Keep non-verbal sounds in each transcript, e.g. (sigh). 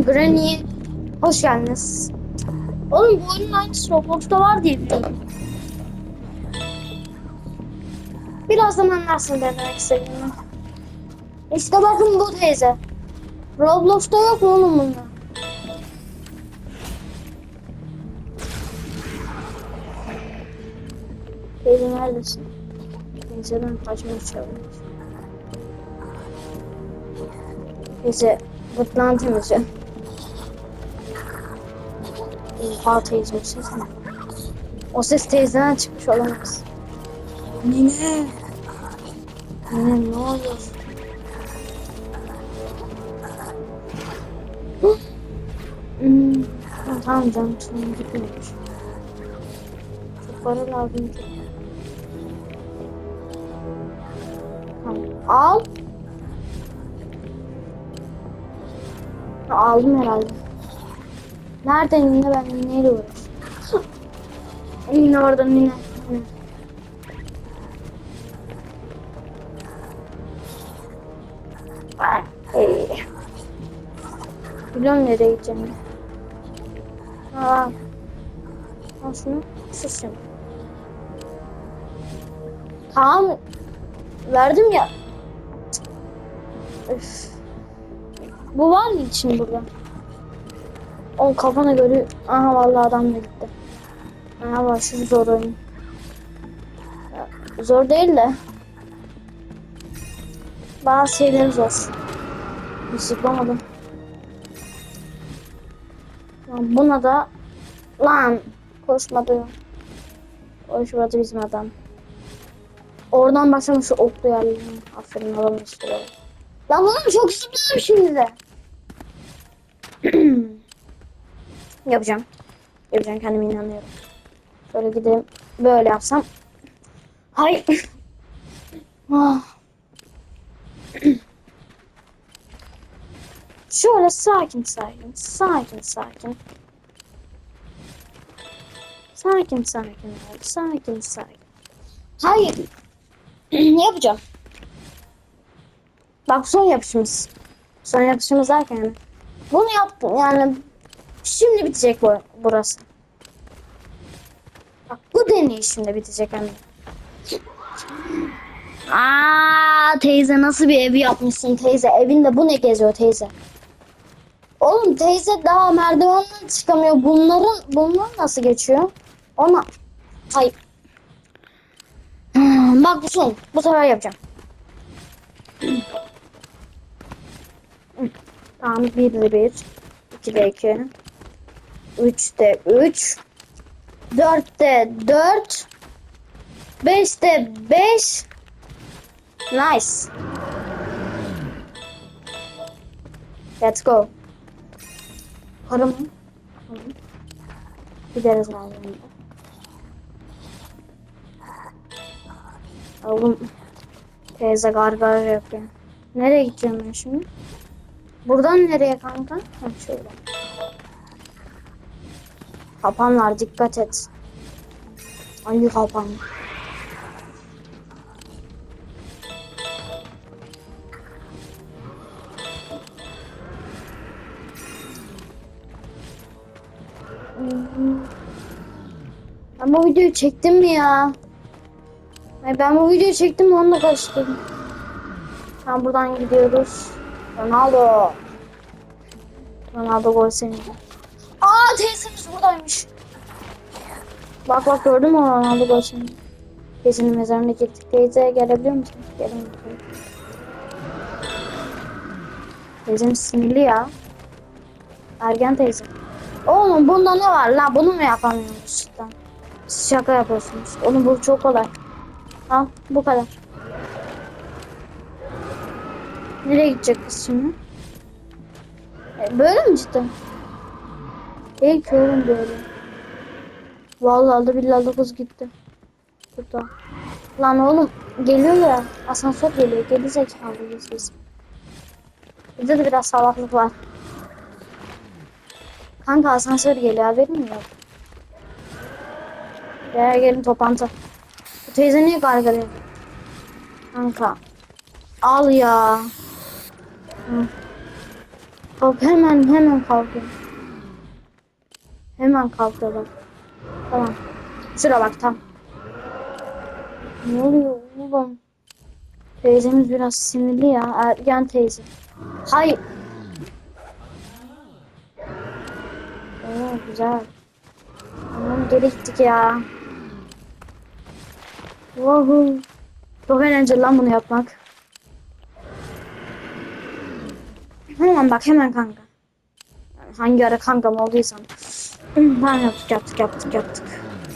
Selam Granny. Hoş geldiniz. Oğlum bu oyunun aynısı Roblox'ta var diye biliyorum. Birazdan anlarsın demek istediğimi. İşte bakın bu teyze. Roblox'ta yok mu oğlum bunda? Teyze neredesin? Teyzeden kaçmaya çalışıyorum. Teyze gırtlağını temizle. Oha teyze o ses ne? O ses teyzeden çıkmış olamaz. Nine. Nine ne oluyor? Hmm, tamam canım sonra gitmiyormuş. Çok para lazım ki. Tamam. Al. Aldım herhalde. Nerede Nine ben Nine'yle uğraşıyorum. Nine orada Nine. Nine. Ay, ey. Biliyorum nereye gideceğimi. Aa. Al şunu. Sus şimdi. Tamam. Verdim ya. Üf. Bu var mı için burada? O kafana göre aha vallahi adam da gitti. Aha var şu zor oyun. Zor değil de. Bazı şeyleri zor. Hiç zıplamadım. Buna da lan koşmadı. Koşmadı bizim adam. Oradan başlamış şu oklu yerlerine. Aferin adam istiyor. Lan oğlum çok zıpladım şimdi de. (clears throat) Yapacağım. Yapacağım kendime inanıyorum. Şöyle gideyim. Böyle yapsam. Hay. (laughs) ah. Şöyle sakin sakin. Sakin sakin. Sakin sakin. Sakin sakin. Hayır. (clears throat) Yapacağım. Bak son yapışımız. Son yapışımız derken. Bunu yaptım yani. Şimdi bitecek bu, burası. Bak bu deney şimdi bitecek hani. Aa teyze nasıl bir evi yapmışsın teyze? Evinde bu ne geziyor teyze? Oğlum teyze daha merdivenden çıkamıyor. Bunların bunlar nasıl geçiyor? Ona hayır. Hmm, Bak bu son. Bu sefer yapacağım. Tamam 1 de 1. 2 de 2. 3 de 3. 4 de 4. 5 de 5. Nice. Let's go. Tamam. Gideriz abi. Oğlum teyze gargar yapıyor. Nereye gideceğim ben şimdi? Buradan nereye kanka? Ha şöyle. Kapan var dikkat et. Hangi kapan? Ben bu videoyu çektim mi ya? Ben bu videoyu çektim mi onu da karıştırdım. Tamam buradan gidiyoruz. Ronaldo. Ronaldo gol senin. Aa teyzemiz buradaymış. Bak bak gördün mü Ronaldo senin? Teyzenin mezarına gittik. Teyze gelebiliyor musun? Gelin bakalım. Teyzemiz sinirli ya. Ergen teyze. Oğlum bunda ne var la? Bunu mu yapamıyorsunuz cidden? Siz şaka yapıyorsunuz. Oğlum bu çok kolay. Al bu kadar. Nereye gidecek kız şimdi? E, böyle mi cidden? Değil ki böyle. Vallahi da billahi da kız gitti. Burada. Lan oğlum geliyor ya. Asansör geliyor. Geri zekalıyız biz. Bizde de biraz salaklık var. Kanka asansör geliyor haberin mi yok? Gel gelin toplantı. Bu teyze niye gargalıyor? Kanka. Al ya. Hı. Kalk hemen hemen kalkıyorum. Hemen kalkıyorlar. Tamam. Şura bak tam. Ne oluyor oğlum? Teyzemiz biraz sinirli ya. Ergen teyze. Hayır. Oo güzel. Tamam geri gittik ya. Woohoo. Çok eğlenceli lan bunu yapmak. Hemen bak hemen kanka. Hangi ara kankam olduysan. Ben yaptık yaptık yaptık yaptık.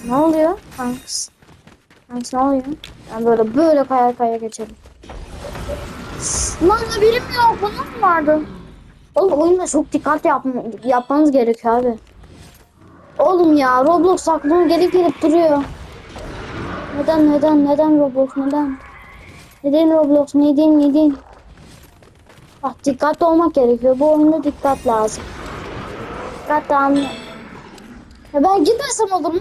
Ne oluyor kankası? Kankası ne oluyor? Ben böyle böyle kaya kaya geçelim. Lan birim yok bunun mu vardı? Oğlum oyunda çok dikkat yapma, yapmanız gerekiyor abi. Oğlum ya Roblox aklıma gelip gelip duruyor. Neden neden neden Roblox neden? Neden Roblox neden neden? Ah dikkatli olmak gerekiyor. Bu oyunda dikkat lazım. Dikkat lazım. Ben gitmesem olur mu?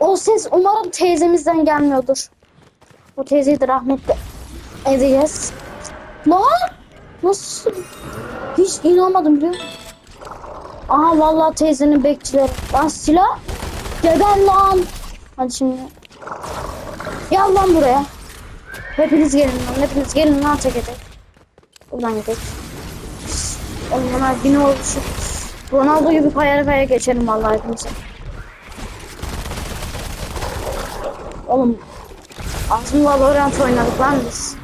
O ses umarım teyzemizden gelmiyordur. O teyzeyi de rahmetli edeceğiz. Lan! Nasıl? Hiç inanmadım biliyor musun? Aha vallahi teyzenin bekçileri. Lan silah. Geber lan. Hadi şimdi. Gel lan buraya. Hepiniz gelin lan. Hepiniz gelin lan tek. Buradan gidelim. Oğlum bunlar yine oluşu. Ronaldo gibi kayara kaya geçelim vallahi hepimize. Oğlum mı Valorant oynadık lan biz?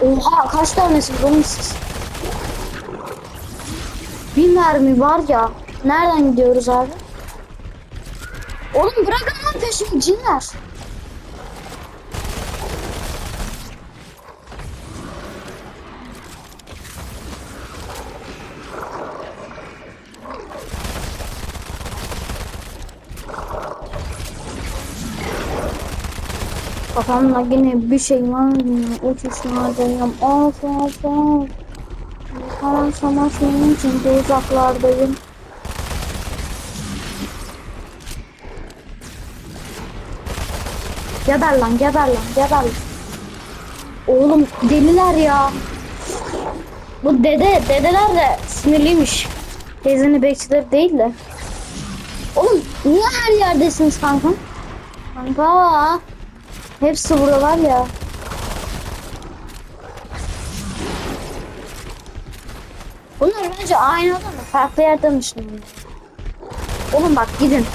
Oha kaç tanesiniz oğlum siz? Bir mermi var ya. Nereden gidiyoruz abi? Oğlum bırakın lan peşimi cinler. Kafamda yine bir şey var? Uçuşlardayım. Of of of. Karan savaş benim için de uzaklardayım. Geber lan geber lan geber lan. Oğlum deliler ya. Bu dede dedeler de sinirliymiş. Teyzenin bekçileri değil de. Oğlum niye her yerdesiniz kanka? Kanka. Hepsi burada var ya. Bunlar bence aynı adam mı? Farklı yerden düşünüyorum. Oğlum bak gidin.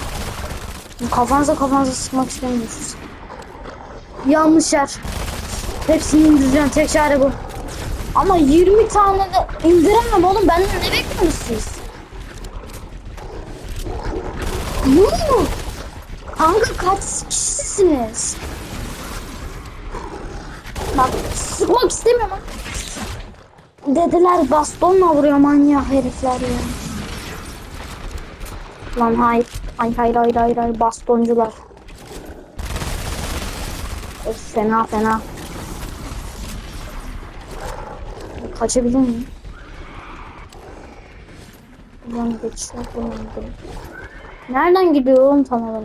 Kafanıza kafanıza sıkmak istemiyorsunuz. Yanlış yer. Hepsini indireceğim. Tek çare bu. Ama 20 tane de indiremem oğlum. Benden ne bekliyorsunuz siz? Yuh! Kanka kaç kişisiniz? Sıkmak istemiyorum ama. Dedeler bastonla vuruyor manyak herifler ya. Lan hayır. Ay hayır hayır hayır hayır bastoncular. Of, fena fena. Kaçabilir miyim? Buradan. Buradan gidiyor. Nereden gidiyor oğlum tam olarak?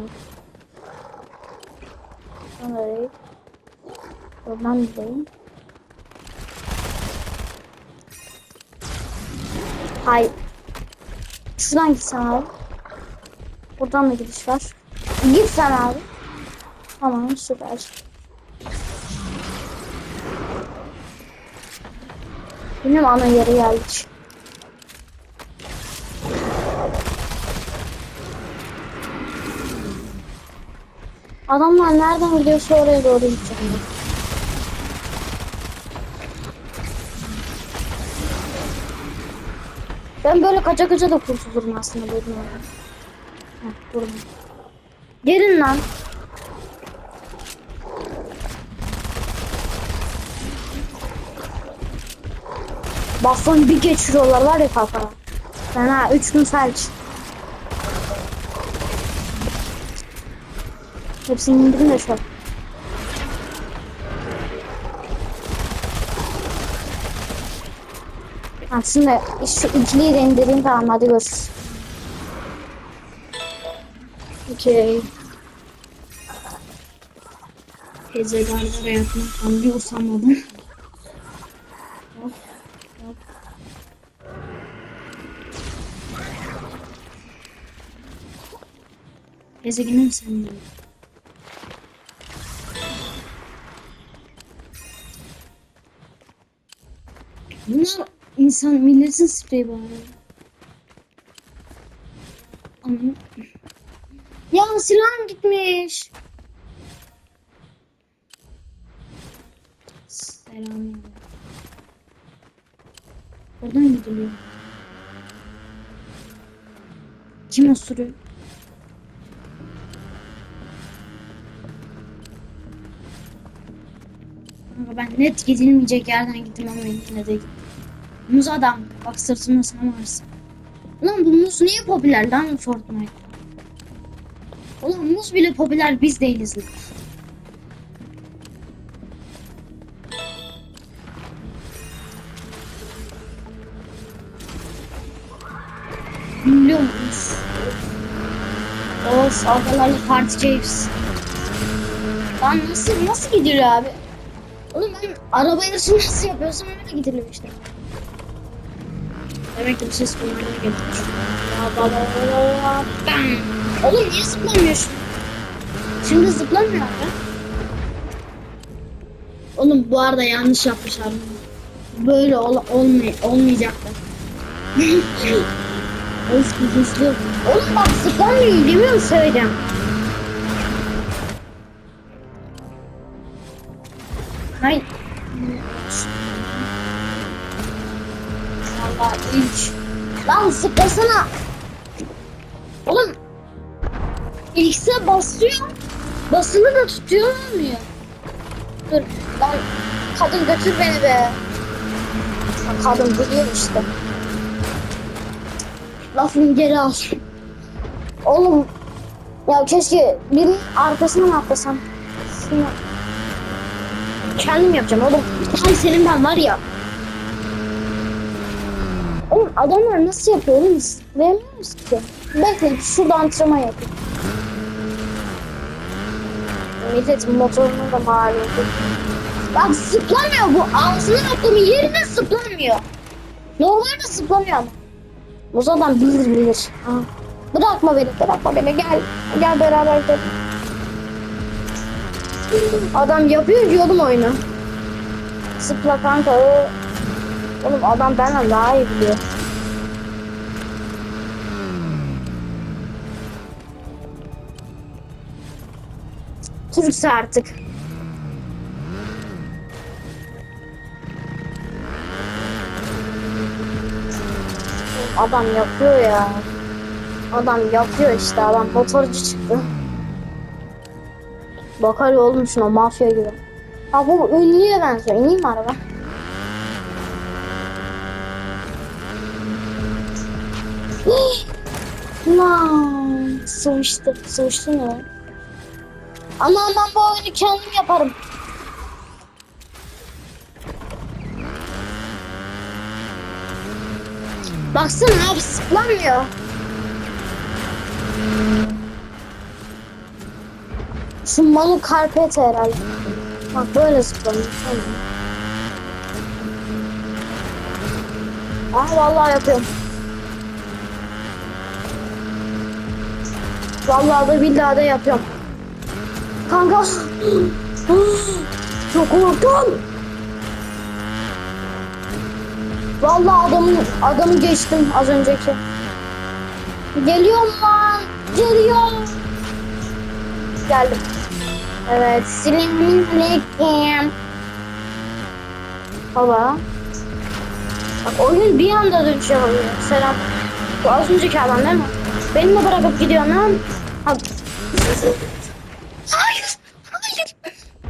Nereye? Buradan gideyim. Hayır. Şuradan gitsen abi. Buradan da gidiş var. Git sen abi. Tamam süper. Benim ana yeri geldik. Adamlar nereden gidiyorsa oraya doğru gideceğim. Ben. Ben böyle kaça kaça da kurtulurum aslında böyle. Heh, durun. Gelin lan. Baston bir geçiriyorlar var ya kafana. Fena 3 gün felç. Hepsini indirin de şu an. Ha, şimdi şu ikiliyi de indireyim tamam hadi görüşürüz. Okey. Gece gargara yapmaktan bir usamadım. Hop. Gezegenim sende. Bunlar insan milletin spreyi arada. Anam. Ya silahım gitmiş. Selam. Oradan gidiliyor. Kim osuruyor? Kanka ben net gidilmeyecek yerden gittim ama yine de gittim. Muz adam. Bak sırtımda sana varsın. Ulan bu muz niye popüler lan Fortnite? Ulan muz bile popüler biz değiliz lan. Biliyor musunuz? O salgalarla party caves. Lan nasıl nasıl gidiyor abi? Oğlum ben araba yarışı nasıl yapıyorsam öyle gidiliyor işte. Demek ki bunlardan gelmiş. Ya baba bam. Oğlum niye zıplamıyorsun? Şimdi zıplamıyor abi. Oğlum bu arada yanlış yapmışlar. Böyle ol olmay olmayacaktı. (laughs) of hızlı. Oğlum bak zıplamıyor değil mi söyleyeceğim. Hayır. Allah ilk. Lan zıplasana. Oğlum. X'e basıyor. Basılı da tutuyor olmuyor. Dur lan kadın götür beni be. Kadın biliyor işte. Lafını geri al. Oğlum ya keşke birinin arkasına mı atlasam? Şunu- Kendim yapacağım oğlum. Tam senin ben var ya. Oğlum adamlar nasıl yapıyor oğlum? Zıplayamıyoruz ki. Bekle şurada antrenman yapayım. Millet motorunu da maliyeti. Bak zıplamıyor bu. Ağzının aklımı yerine zıplamıyor. Normalde zıplamıyor ama. O zaman bilir bilir. Ha. Bırakma beni, bırakma beni. Gel, gel beraber gidelim. Adam yapıyor diyordum oyunu. Zıpla kanka. o- Oğlum adam benden daha iyi biliyor. Türkse artık. Adam yapıyor ya. Adam yapıyor işte adam motorcu çıktı. Bakar oğlum şuna mafya gibi. Ha bu ünlüye benziyor. İneyim araba? Sıvıştı. Sıvıştı ne? Ama ben bu oyunu kendim yaparım. Baksana abi zıplamıyor. Şu malı karpet herhalde. Bak böyle. Tamam. Ah vallahi yapıyorum. Vallahi da billahi de yapıyorum. Kanka. Çok korktum. Vallahi adamı, adamı geçtim az önceki. Geliyorum lan. Geliyorum. Geldim. Evet. Selamünaleyküm. Baba. Bak oyun bir anda dönüşüyor. Selam. Bu az önceki adam değil mi? Beni de bırakıp gidiyor lan. Ha. Hayır. Hayır.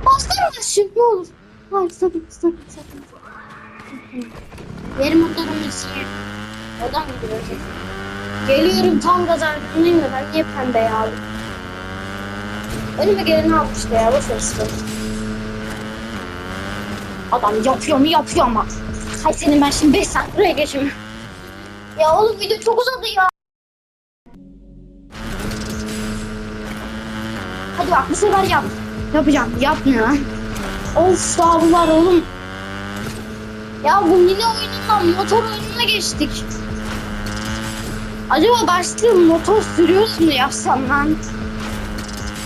Bastırma şu ne olur. Hayır sakın sakın sakın. Benim motorum içine. Oradan mı gidiyorsun? Geliyorum tam gaza. Neyim de ben niye pembe ya? Önüme geleni almıştı ya. Boş ver. Adam yapıyor mu yapıyor ama. Hay senin ben şimdi 5 saat buraya geçeyim. Ya oğlum video çok uzadı ya. Bak bu sefer yap. Yapacağım. Yapmıyor lan. Of var oğlum. Ya bu mini oyunundan motor oyununa geçtik. Acaba başka motor sürüyoruz mu yapsam lan?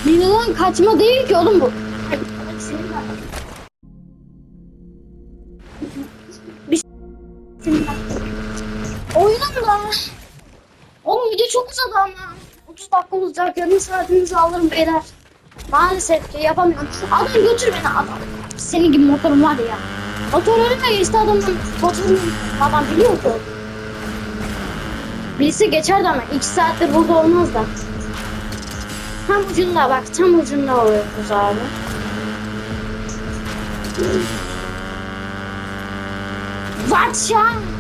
Miniden kaçma değil ki oğlum bu. Oyunum da. Oğlum video çok uzadı ama. 30 dakika uzayacak. Yarım saatinizi alırım beyler. Maalesef ki yapamıyorum. Adam götür beni adam. Senin gibi motorun var ya. Motor önüme geçti adamın motorunu adam biliyor ki. Birisi geçerdi ama 2 saattir burada olmaz da. Tam ucunda bak tam ucunda oluyoruz abi. Watch out!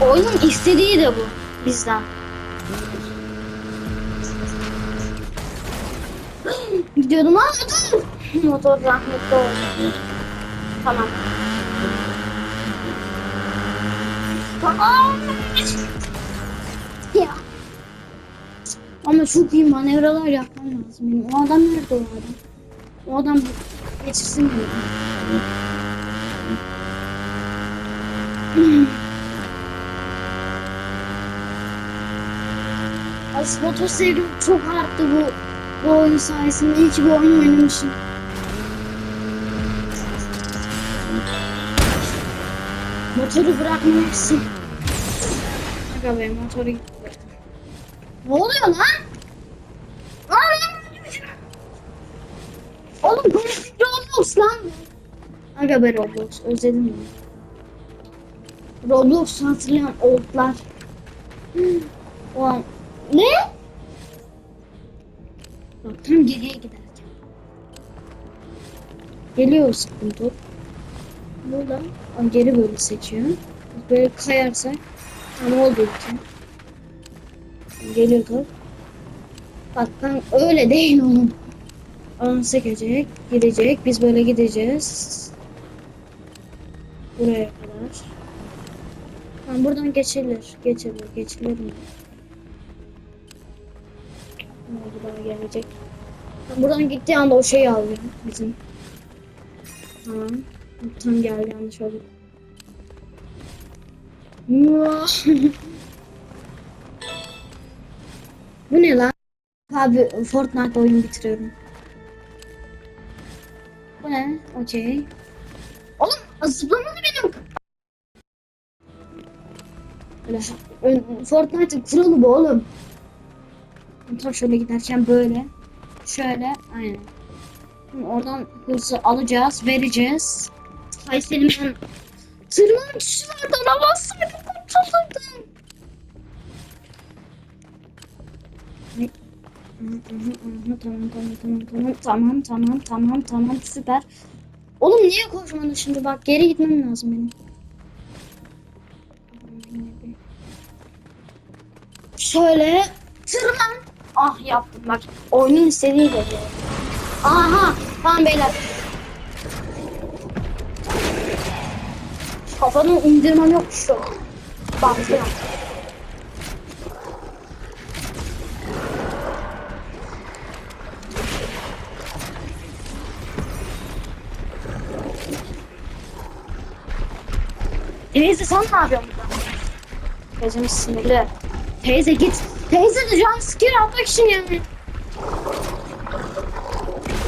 Oyunun istediği de bu bizden. Gidiyordum dur. Motor rahmetli oldu. Tamam. Tamam. Ya. Ama çok iyi manevralar yapmam lazım benim. O adam nerede o adam? O adam geçirsin (laughs) beni. Motor sevgim çok arttı bu bu oyun sayesinde. İyi ki bu oyunu oynamışım. Motoru bırakmamışsın. Aga be motoru gitti. Ne oluyor lan? Aa, Oğlum bu Roblox lan. Aga be Roblox özledim ya. Roblox hatırlayan oldlar. (gasps) Ulan ne? Bak tam geriye giderken. Geliyor sıkıntı. Burada Aa, geri böyle seçiyor. Böyle kayarsak tam oldu ki. Geliyor top. Bak ben öyle değil oğlum. Alan sekecek, gidecek. Biz böyle gideceğiz. Buraya kadar. Tamam buradan geçilir. Geçilir. Geçilir mi? Ne oldu buradan gittiği anda o şeyi alıyor bizim. Tamam. Tam geldi yanlış oldu. Bu ne lan? Abi Fortnite oyunu bitiriyorum. Bu ne? Okey. Oğlum zıplamadı benim. Öyle, Fortnite'ın kuralı bu oğlum. Tam şöyle giderken böyle. Şöyle aynen. Şimdi oradan hızı alacağız, vereceğiz. Ay senin ben tırmanın hı, hı, hı, Tamam tamam tamam tamam tamam tamam tamam tamam süper. Oğlum niye koşmadın şimdi bak geri gitmem lazım benim. Şöyle tırman. Ah yaptım bak oyunun istediği bu. Aha tamam beyler. Kafanı indirmem yok şu. Bakıyorum. Teyze sen ne yapıyorsun burada? Teyzemiz sinirli. Teyze git. Teyze de can scare atmak için yani.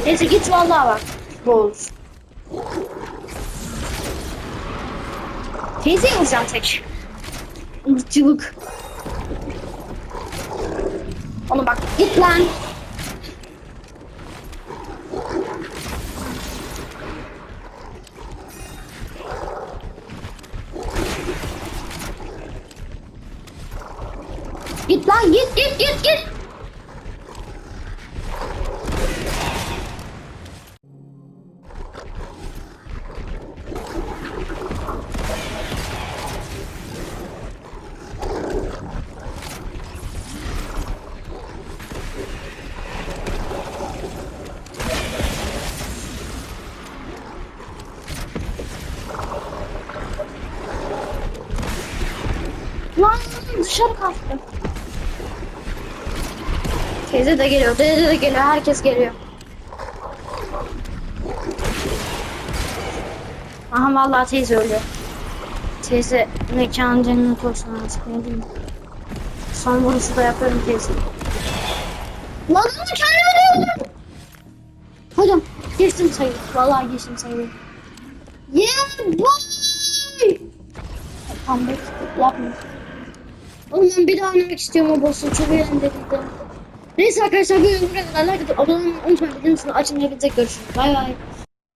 Teyze git vallahi bak. Bu olur. Teyze vuracağım tek. Irkçılık. Onu bak git lan. Git lan git git git git. Lan dışarı kalktım. Teyze de geliyor, dede de geliyor, herkes geliyor. Aha vallahi teyze ölüyor. Teyze mekanın cennet olsun artık ne diyeyim. Son vuruşu da yaparım teyze. Lan ama kendime de Hocam geçtim sayı. Vallahi geçtim sayı. Yeah boy! Comeback yapma. Oğlum bir daha oynamak istiyorum o boss'u. Çok eğlenceliydi. Neyse arkadaşlar bu videoyu buraya kadar like atıp abone olmayı unutmayın. Bildirimleri açın. Hepinize görüşürüz. Bay bay.